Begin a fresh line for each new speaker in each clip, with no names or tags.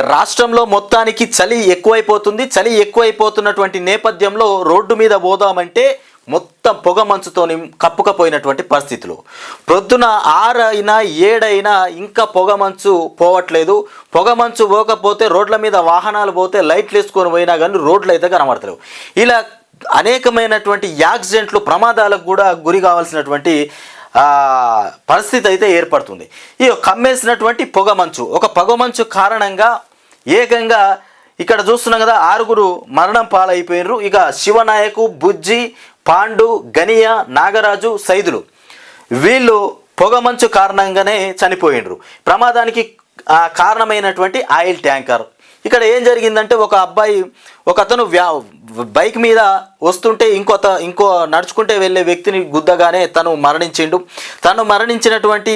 రాష్ట్రంలో మొత్తానికి చలి ఎక్కువైపోతుంది. చలి ఎక్కువైపోతున్నటువంటి నేపథ్యంలో రోడ్డు మీద పోదామంటే మొత్తం పొగ మంచుతోని కప్పుకపోయినటువంటి పరిస్థితులు. ప్రొద్దున ఆరైనా ఏడైనా ఇంకా పొగ మంచు పోవట్లేదు. పొగ మంచు పోకపోతే రోడ్ల మీద వాహనాలు పోతే లైట్లు వేసుకొని పోయినా కానీ రోడ్లు అయితే కనబడతలేవు. ఇలా అనేకమైనటువంటి యాక్సిడెంట్లు ప్రమాదాలకు కూడా గురి కావాల్సినటువంటి పరిస్థితి అయితే ఏర్పడుతుంది. ఈ కమ్మేసినటువంటి పొగమంచు ఒక పొగమంచు కారణంగా ఏకంగా ఇక్కడ చూస్తున్నాం కదా ఆరుగురు మరణం పాలైపోయినరు. ఇక శివనాయకు బుజ్జి పాండు గనియ నాగరాజు సైదులు వీళ్ళు పొగమంచు కారణంగానే చనిపోయినరు. ప్రమాదానికి కారణమైనటువంటి ఆయిల్ ట్యాంకర్ ఇక్కడ ఏం జరిగిందంటే ఒక అబ్బాయి ఒక అతను వ్యా బైక్ మీద వస్తుంటే ఇంకొత ఇంకో నడుచుకుంటే వెళ్ళే వ్యక్తిని గుద్దగానే తను మరణించిండు. తను మరణించినటువంటి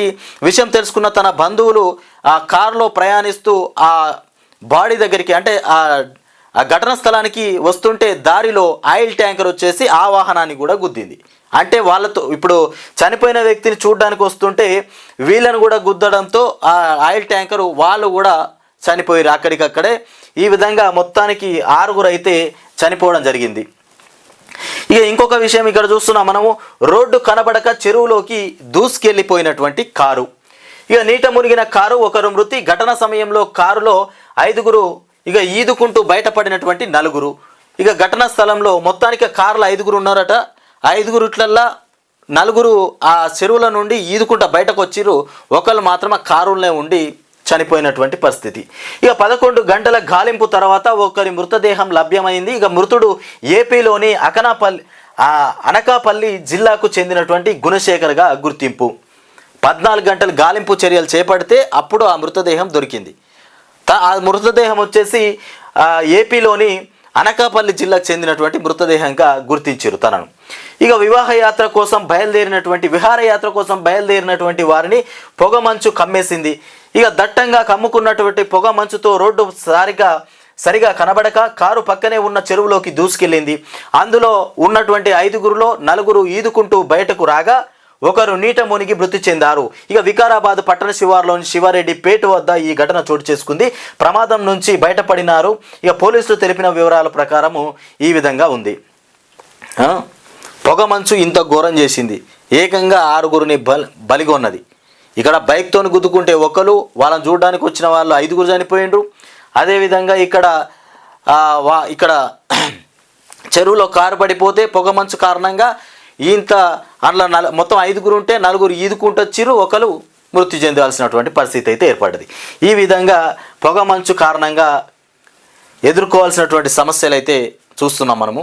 విషయం తెలుసుకున్న తన బంధువులు ఆ కారులో ప్రయాణిస్తూ ఆ బాడీ దగ్గరికి అంటే ఆ ఆ ఘటన స్థలానికి వస్తుంటే దారిలో ఆయిల్ ట్యాంకర్ వచ్చేసి ఆ వాహనాన్ని కూడా గుద్దింది. అంటే వాళ్ళతో ఇప్పుడు చనిపోయిన వ్యక్తిని చూడడానికి వస్తుంటే వీళ్ళను కూడా గుద్దడంతో ఆ ఆయిల్ ట్యాంకర్ వాళ్ళు కూడా చనిపోయారు అక్కడికక్కడే ఈ విధంగా మొత్తానికి ఆరుగురు అయితే చనిపోవడం జరిగింది. ఇక ఇంకొక విషయం ఇక్కడ చూస్తున్నాం మనము రోడ్డు కనబడక చెరువులోకి దూసుకెళ్ళిపోయినటువంటి కారు. ఇక నీట మునిగిన కారు ఒకరు మృతి ఘటన సమయంలో కారులో ఐదుగురు ఇక ఈదుకుంటూ బయటపడినటువంటి నలుగురు. ఇక ఘటనా స్థలంలో మొత్తానికి కారులో ఐదుగురు ఉన్నారట. ఐదుగురుట్లల్లా నలుగురు ఆ చెరువుల నుండి ఈదుకుంటూ బయటకు వచ్చిర్రు ఒకళ్ళు మాత్రమే కారులోనే ఉండి చనిపోయినటువంటి పరిస్థితి. ఇక పదకొండు గంటల గాలింపు తర్వాత ఒకరి మృతదేహం లభ్యమైంది. ఇక మృతుడు ఏపీలోని అకనాపల్లి అనకాపల్లి జిల్లాకు చెందినటువంటి గుణశేఖర్గా గుర్తింపు. పద్నాలుగు గంటలు గాలింపు చర్యలు చేపడితే అప్పుడు ఆ మృతదేహం దొరికింది. త- ఆ మృతదేహం వచ్చేసి ఏపీలోని అనకాపల్లి జిల్లాకు చెందినటువంటి మృతదేహంగా గుర్తించారు తనను. ఇక వివాహయాత్ర కోసం బయలుదేరినటువంటి విహారయాత్ర కోసం బయలుదేరినటువంటి వారిని పొగ మంచు కమ్మేసింది. ఇక దట్టంగా కమ్ముకున్నటువంటి పొగ మంచుతో రోడ్డు సారిగా సరిగా కనబడక కారు పక్కనే ఉన్న చెరువులోకి దూసుకెళ్ళింది. అందులో ఉన్నటువంటి ఐదుగురులో నలుగురు ఈదుకుంటూ బయటకు రాగా ఒకరు నీట మునిగి మృతి చెందారు. ఇక వికారాబాద్ పట్టణ శివారులోని శివారెడ్డి పేట వద్ద ఈ ఘటన చోటు చేసుకుంది. ప్రమాదం నుంచి బయటపడినారు. ఇక పోలీసులు తెలిపిన వివరాల ప్రకారము ఈ విధంగా ఉంది. పొగ మంచు ఇంత ఘోరం చేసింది. ఏకంగా ఆరుగురిని బలి బలిగొన్నది. ఇక్కడ బైక్తో గుద్దుకుంటే ఒకరు వాళ్ళని చూడడానికి వచ్చిన వాళ్ళు ఐదుగురు చనిపోయిండ్రు. అదేవిధంగా ఇక్కడ వా ఇక్కడ చెరువులో కారు పడిపోతే పొగ మంచు కారణంగా ఇంత అందులో నల మొత్తం ఐదుగురు ఉంటే నలుగురు ఈదుకుంటూ ఒకరు మృతి చెందాల్సినటువంటి పరిస్థితి అయితే ఏర్పడ్డది. ఈ విధంగా పొగ మంచు కారణంగా ఎదుర్కోవాల్సినటువంటి సమస్యలు అయితే చూస్తున్నాం మనము.